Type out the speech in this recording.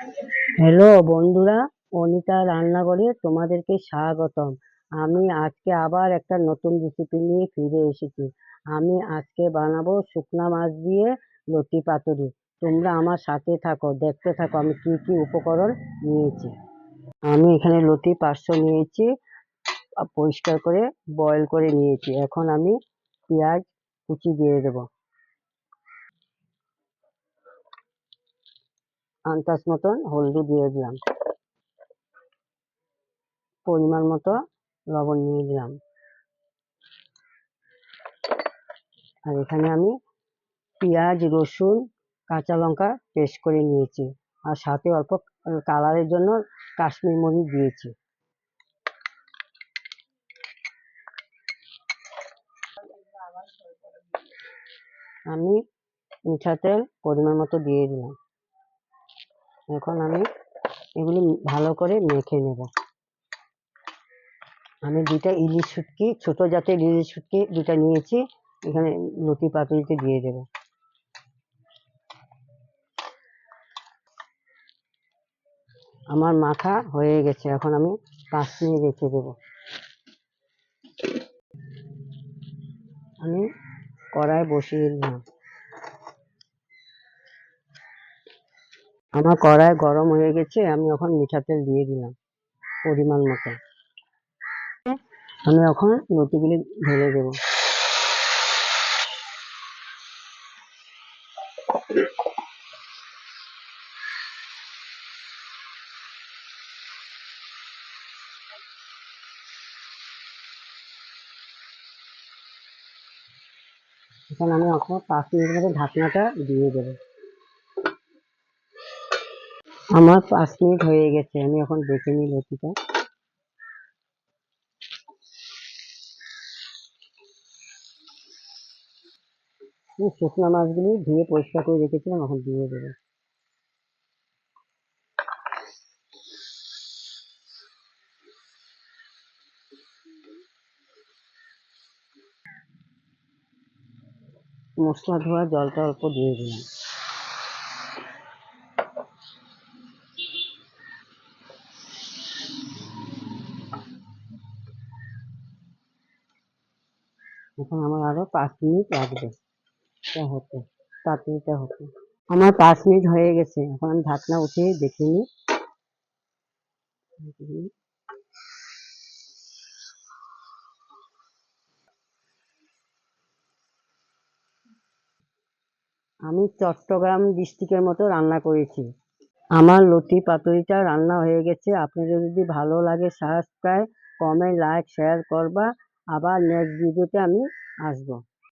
Hello বন্ধুরা, অনিতা রান্নাঘরে তোমাদেরকে স্বাগতম। আমি আজকে আবার একটা নতুন রেসিপি নিয়ে ফিরে এসেছি। আমি আজকে বানাবো শুকনা মাছ দিয়ে লতি পাতুরি। তোমরা আমার সাথে থাকো, দেখতে থাকো আমি কি কি উপকরণ নিয়েছি। আমি এখানে লতি পাঁচশো নিয়েছি, পরিষ্কার করে বয়েল করে নিয়েছি। এখন আমি পেঁয়াজ কুচি দিয়ে দেবো। আন্দাজ মতন হলদি দিয়ে দিলাম। পরিমাণ মতো লবণ নিয়ে দিলাম আর এখানে আমি পেঁয়াজ, রসুন, কাঁচা লঙ্কা পেস্ট করে নিয়েছি। আর সাথে অল্প কালারের জন্য কাশ্মীর মরিচ দিয়েছি। আমি মিঠা তেল পরিমাণ মতো দিয়ে দিলাম। এখন আমি এগুলি ভালো করে মেখে নেব। আমি দুইটা ইলিশ শুটকি, ছোট জাতের ইলিশ শুটকি দুটা নিয়েছি, এখানে লতি পাতুরিতে দিয়ে দেব। আমার মাখা হয়ে গেছে, এখন আমি পাঁচ মিনিট রেখে দেব। আমি কড়াই বসিয়ে দিলাম। আমার কড়াই গরম হয়ে গেছে, আমি এখন মিঠা তেল দিয়ে দিলাম, পরিমাণ মতো। আমি এখন লতিগুলি ঢেলে দেব। এখন আমি এখন পাঁচ মিনিট মতো ঢাকনাটা দিয়ে দেব। আমার পাঁচ মিনিট হয়ে গেছে, আমি এখন দেখে নিই লতিটা। শুকনো মাছগুলি ধুয়ে পরিষ্কার করে রেখেছিলাম, এখন দিয়ে দেবো। মশলা ধোয়া জলটা অল্প দিয়ে দিলাম। এখন আমার আরও পাঁচ মিনিট লাগবে। পাতুরিটা হতে আমার পাঁচ মিনিট হয়ে গেছে, এখন ঢাকনা উঠিয়ে দেখে নিই। আমি চট্টগ্রাম ডিস্ট্রিক্টের মতো রান্না করেছি। আমার লতি পাতুরিটা রান্না হয়ে গেছে। আপনাদের যদি ভালো লাগে সাবস্ক্রাইব কমেন্ট লাইক শেয়ার করবা। আবার নেক্সট ভিডিওতে আমি আসব।